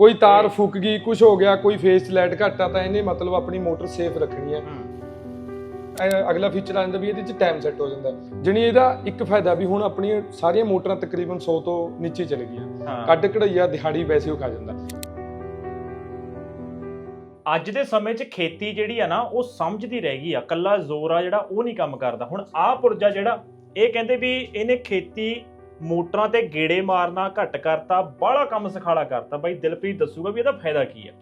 ਕੋਈ ਤਾਰ ਫੁੱਕ ਗਈ ਕੁਝ ਹੋ ਗਿਆ ਕੋਈ ਫੇਸ ਲਾਈਟ ਘੱਟ ਤਾਂ ਇਹਨੇ ਮਤਲਬ ਆਪਣੀ ਮੋਟਰ ਸੇਫ ਰੱਖਣੀ ਹੈ। ਇਹ ਅਗਲਾ ਫੀਚਰ ਆ ਜਾਂਦਾ ਵੀ ਇਹਦੇ 'ਚ ਟਾਈਮ ਸੈੱਟ ਹੋ ਜਾਂਦਾ। ਜਣੀ ਇਹਦਾ ਇੱਕ ਫਾਇਦਾ ਵੀ ਹੁਣ ਆਪਣੀਆਂ ਸਾਰੀਆਂ ਮੋਟਰਾਂ ਤਕਰੀਬਨ 100 ਤੋਂ ਨੀਚੇ ਚਲੇ ਗਈਆਂ। ਕੱਢ ਕਢਈਆ ਦਿਹਾੜੀ ਵੈਸੇ ਉਹ ਖਾ ਜਾਂਦਾ। ਅੱਜ ਦੇ ਸਮੇਂ 'ਚ ਖੇਤੀ ਜਿਹੜੀ ਆ ਨਾ ਉਹ ਸਮਝਦੀ ਰਹਿ ਗਈ ਆ। ਕੱਲਾ ਜ਼ੋਰ ਆ ਜਿਹੜਾ ਉਹ ਨਹੀਂ ਕੰਮ ਕਰਦਾ। ਹੁਣ ਆਹ ਪੁਰਜਾ ਜਿਹੜਾ ਇਹ ਕਹਿੰਦੇ ਵੀ ਇਹਨੇ ਖੇਤੀ ਮੋਟਰਾਂ ਤੇ ਗੇੜੇ ਮਾਰਨਾ ਘੱਟ ਕਰਤਾ ਬਾਹਲਾ ਕੰਮ ਸਖਾਲਾ ਕਰਤਾ। ਬਾਈ ਦਿਲਪ੍ਰੀਤ ਦੱਸੂਗਾ ਵੀ ਇਹਦਾ ਫਾਇਦਾ ਕੀ ਆ।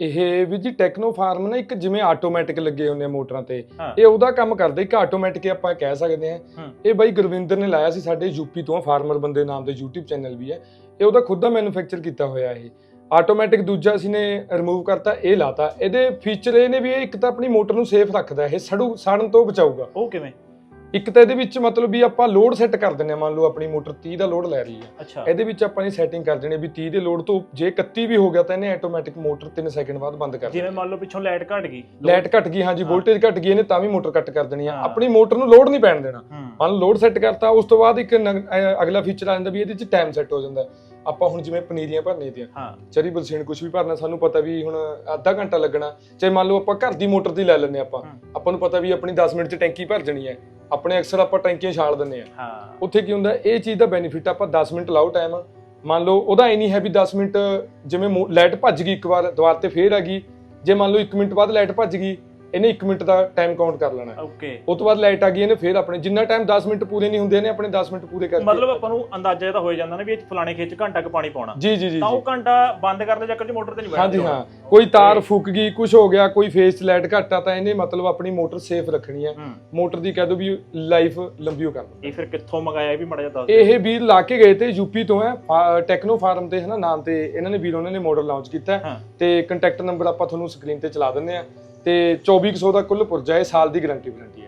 ਇਹ ਵੀ ਜੀ ਟੈਕਨੋ ਫਾਰਮ ਨਾ ਇੱਕ ਜਿਵੇਂ ਆਟੋਮੈਟਿਕ ਲੱਗੇ ਹੁੰਦੇ ਆ ਮੋਟਰਾਂ ਤੇ। ਹਾਂ। ਇਹ ਉਹਦਾ ਕੰਮ ਕਰਦਾ ਇੱਕ ਆਟੋਮੈਟਿਕ ਆਪਾਂ ਕਹਿ ਸਕਦੇ ਹਾਂ। ਹੂੰ। ਇਹ ਬਾਈ ਗੁਰਵਿੰਦਰ ਨੇ ਲਾਇਆ ਸੀ ਸਾਡੇ ਯੂਪੀ ਤੋਂ ਫਾਰਮਰ ਬੰਦੇ ਨਾਮ ਦੇ YouTube ਚੈਨਲ ਵੀ ਹੈ। ਇਹ ਉਹਦਾ ਖੁਦ ਦਾ ਮੈਨੂਫੈਕਚਰ ਕੀਤਾ ਹੋਇਆ ਇਹ। ਆਟੋਮੈਟਿਕ ਦੂਜਾ ਅਸੀਂ ਨੇ ਰਿਮੂਵ ਕਰਤਾ ਇਹ ਲਾਤਾ। ਇਹਦੇ ਫੀਚਰ ਇਹ ਨੇ ਵੀ ਇਹ ਇੱਕ ਤਾਂ ਆਪਣੀ ਮੋਟਰ ਨੂੰ ਸੇਫ ਰੱਖਦਾ ਇਹ ਸੜੂ ਸੜਨ ਤੋਂ ਬਚਾਊਗਾ। ਉਹ ਕਿਵੇਂ? ਇੱਕ ਤਾਂ ਇਹਦੇ ਵਿੱਚ ਮਤਲਬ ਵੀ ਆਪਾਂ ਲੋਡ ਸੈੱਟ ਕਰ ਦਿੰਦੇ ਹਾਂ ਮੰਨ ਲਓ ਆਪਣੀ ਮੋਟਰ 30 ਦਾ ਲੋਡ ਲੈ ਰਹੀ ਹੈ। ਅੱਛਾ। ਇਹਦੇ ਵਿੱਚ ਆਪਾਂ ਨੇ ਸੈਟਿੰਗ ਕਰ ਦੇਣੀ ਵੀ 30 ਦੇ ਲੋਡ ਤੋਂ ਜੇ 31 ਵੀ ਹੋ ਗਿਆ ਤਾਂ ਇਹਨੇ ਆਟੋਮੈਟਿਕ ਮੋਟਰ 3 ਸੈਕਿੰਡ ਬਾਅਦ ਬੰਦ ਕਰ ਦੇਣੀ। ਜਿਵੇਂ ਮੰਨ ਲਓ ਪਿੱਛੋਂ ਲਾਈਟ ਘਟ ਗਈ ਲਾਈਟ ਘਟ ਗਈ ਹਾਂਜੀ। ਵੋਲਟੇਜ ਘਟ ਗਈ ਇਹਨੇ ਤਾਂ ਵੀ ਮੋਟਰ ਕੱਟ ਕਰ ਦੇਣੀ ਆ। ਆਪਣੀ ਮੋਟਰ ਨੂੰ ਲੋਡ ਨਹੀਂ ਪੈਣ ਦੇਣਾ। ਮੰਨ ਲੋਡ ਸੈੱਟ ਕਰਤਾ ਉਸ ਤੋਂ ਬਾਅਦ ਇੱਕ ਅਗਲਾ ਫੀਚਰ ਆ ਜਾਂਦਾ ਵੀ ਇਹਦੇ ਵਿੱਚ ਟਾਈਮ ਸੈੱਟ ਹੋ ਜਾਂਦਾ। ਆਪਾਂ ਹੁਣ ਜਿਵੇਂ ਪਨੀਰੀਆਂ ਭਰਨੇ ਦੀਆਂ ਹਾਂ। ਚਰੀ ਬਲਸੀਨ ਕੁਝ ਵੀ ਭਰਨਾ ਸਾਨੂੰ ਪਤਾ ਵੀ ਹੁਣ ਅੱਧਾ ਘੰਟਾ ਲੱਗਣਾ। ਚਾਹੇ ਮੰਨ ਲਓ ਆਪਾਂ ਘਰ ਦੀ ਮੋਟਰ ਦੀ ਲੈ ਲੈਂਦੇ ਆਪਾਂ। ਆਪਾਂ ਨੂੰ ਪਤਾ ਵੀ ਆਪਣੀ 10 ਮਿੰਟ 'ਚ ਟੈਂਕੀ ਭਰ ਜਾਣੀ ਹੈ। ਆਪਣੇ ਅਕਸਰ ਆਪਾਂ ਟੈਂਕੀਆਂ ਛਾਲ ਦਿੰਦੇ ਆ ਹਾਂ। ਉੱਥੇ ਕੀ ਹੁੰਦਾ ਇਹ ਚੀਜ਼ ਦਾ ਬੈਨੀਫਿਟ ਆਪਾਂ 10 ਮਿੰਟ ਲਾਓ ਟਾਈਮ ਮੰਨ ਲਓ ਉਹਦਾ ਇਹ ਨਹੀਂ ਹੈ ਵੀ 10 ਮਿੰਟ ਜਿਵੇਂ ਲਾਈਟ ਭੱਜ ਗਈ ਇੱਕ ਵਾਰ ਦੁਬਾਰ ਤੇ ਫੇਰ ਆ ਗਈ। ਜੇ ਮੰਨ ਲਓ 1 ਮਿੰਟ ਬਾਅਦ ਲਾਈਟ ਭੱਜ ਗਈ ਇਹਨੇ 1 ਮਿੰਟ ਦਾ ਟਾਈਮ ਕਾਊਂਟ ਕਰ ਲੈਣਾ ਓਕੇ ਉਸ ਤੋਂ ਬਾਅਦ ਲਾਈਟ ਆ ਗਈ ਇਹਨੇ ਫੇਰ ਆਪਣੇ ਜਿੰਨਾ ਟਾਈਮ 10 ਮਿੰਟ ਪੂਰੇ ਨਹੀਂ ਹੁੰਦੇ ਇਹਨੇ ਆਪਣੇ 10 ਮਿੰਟ ਪੂਰੇ ਕਰਕੇ ਮਤਲਬ ਆਪਾਂ ਨੂੰ ਅੰਦਾਜ਼ਾ ਤਾਂ ਹੋ ਜਾਂਦਾ ਨਾ ਵੀ ਇਹ ਫਲਾਣੇ ਖੇਤ ਘੰਟਾ ਕੁ ਪਾਣੀ ਪਾਉਣਾ। ਜੀ ਜੀ ਜੀ ਤਾਂ ਜੀ। ਉਹ ਘੰਟਾ ਬੰਦ ਕਰਨ ਦੇ ਚੱਕਰ 'ਚ ਮੋਟਰ ਤੇ ਨਹੀਂ ਹਾਂਜੀ ਬੈਠਦਾ ਹਾਂ। ਕੋਈ ਤਾਰ ਫੁੱਕ ਗਈ ਕੁਝ ਹੋ ਗਿਆ ਕੋਈ ਫੇਸ ਲਾਈਟ ਘੱਟ ਆ ਤਾਂ ਇਹਨੇ ਮਤਲਬ ਆਪਣੀ ਮੋਟਰ ਸੇਫ ਰੱਖਣੀ ਹੈ। ਹੂੰ। ਮੋਟਰ ਦੀ ਕਹਿ ਦੋ ਵੀ ਲਾਈਫ ਲੰਬੀ ਹੋ ਕਰਨੀ ਇਹ ਫਿਰ ਕਿੱਥੋਂ ਮੰਗਾਇਆ ਇਹ ਵੀ ਮੜਾ ਜਿਹਾ ਦੱਸ। ਇਹ ਵੀਰ ਲਾ ਕੇ ਗਏ ਤੇ ਯੂਪੀ ਤੋਂ ਹੈ ਟੈਕਨੋ ਫਾਰਮ ਤੇ ਹਨਾ ਨਾਮ ਤੇ ਇਹਨਾਂ ਨੇ ਵੀਰ ਉਹਨਾਂ ਨੇ ਮਾਡਲ ਲਾਂਚ ਕੀਤਾ ਹੈ। ਹਾਂ। ਤੇ ਕੰਟੈਕਟ ਨੰਬਰ ਆਪਾਂ ਤੁਹਾਨੂੰ ਸਕਰੀਨ ਤੇ ਚਲਾ ਦਿੰਦੇ ਆ ਤੇ 2400 ਦਾ ਕੁੱਲ ਪੁਰਜਾ ਹੈ ਸਾਲ ਦੀ ਗਾਰੰਟੀ ਵਾਰੰਟੀ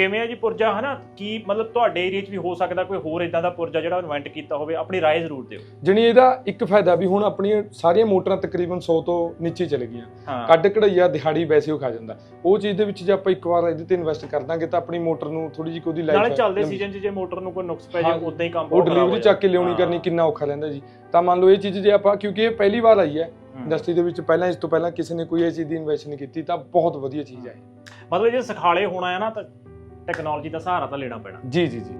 ਕਿਵੇਂ ਆ ਜੀ ਪੁਰਜਾ ਹਨਾ ਕੀ ਮਤਲਬ ਤੁਹਾਡੇ ਏਰੀਆ 'ਚ ਵੀ ਹੋ ਸਕਦਾ ਕੋਈ ਹੋਰ ਇਦਾਂ ਦਾ ਪੁਰਜਾ ਜਿਹੜਾ ਇਨਵੈਂਟ ਕੀਤਾ ਹੋਵੇ ਆਪਣੀ رائے ਜ਼ਰੂਰ ਦਿਓ ਜਣੀ ਇਹਦਾ ਇੱਕ ਫਾਇਦਾ ਵੀ ਹੁਣ ਆਪਣੀਆਂ ਸਾਰੀਆਂ ਮੋਟਰਾਂ ਤਕਰੀਬਨ 100 ਤੋਂ ਨੀਚੇ ਚਲੇ ਗਈਆਂ ਹਾਂ ਕੱਢ ਕਢਈਆ ਦਿਹਾੜੀ ਵੈਸੇ ਉਹ ਖਾ ਜਾਂਦਾ ਉਹ ਚੀਜ਼ ਦੇ ਵਿੱਚ ਜੇ ਆਪਾਂ ਇੱਕ ਵਾਰ ਇਹਦੇ ਤੇ ਇਨਵੈਸਟ ਕਰ ਦਾਂਗੇ ਤਾਂ ਆਪਣੀ ਮੋਟਰ ਨੂੰ ਥੋੜੀ ਜਿਹੀ ਉਹਦੀ ਨਾਲੇ ਲਾਈਫ ਚੱਲਦੇ ਸੀਜ਼ਨ 'ਚ ਜੇ ਮੋਟਰ ਨੂੰ ਕੋਈ ਨੁਕਸ ਪੈ ਜਾਏ ਹਾਂ, ਉਦਾਂ ਹੀ ਕੰਮ ਉਹ ਬਹੁਤ ਖਰਾਬ ਡਿਲੀਵਰੀ ਹੋ ਚੱਕ ਕੇ ਲਿਆਉਣੀ ਜਾਂਦਾ। ਕਰਨੀ ਕਿੰਨਾ ਔਖਾ ਰਹਿੰਦਾ ਜੀ ਤਾਂ ਮੰਨ ਲਓ ਇਹ ਚੀਜ਼ ਜੇ ਆਪਾਂ ਕਿਉਂਕਿ ਇਹ ਪਹਿਲੀ ਵਾਰ ਆਈ ਹੈ ਹੂੰ। ਇੰਡਸਟਰੀ ਦੇ ਵਿੱਚ ਪਹਿਲਾਂ ਇਸ ਤੋਂ ਪਹਿਲਾਂ ਕਿਸੇ ਨੇ ਕੋਈ ਇਹ ਚੀਜ਼ ਦੀ ਇਨਵੈਸਟ ਨਹੀਂ ਕੀਤੀ ਤਾਂ ਬਹੁਤ ਵਧੀਆ ਚੀਜ਼ ਹੈ ਮਤਲਬ ਜੇ ਸਖਾਲੇ ਹੋਣਾ ਹੈ ਨਾ ਤਾਂ ਟੈਕਨੋਲੋਜੀ ਦਾ ਸਹਾਰਾ ਤਾਂ ਲੈਣਾ ਪੈਣਾ। ਜੀ ਜੀ ਜੀ।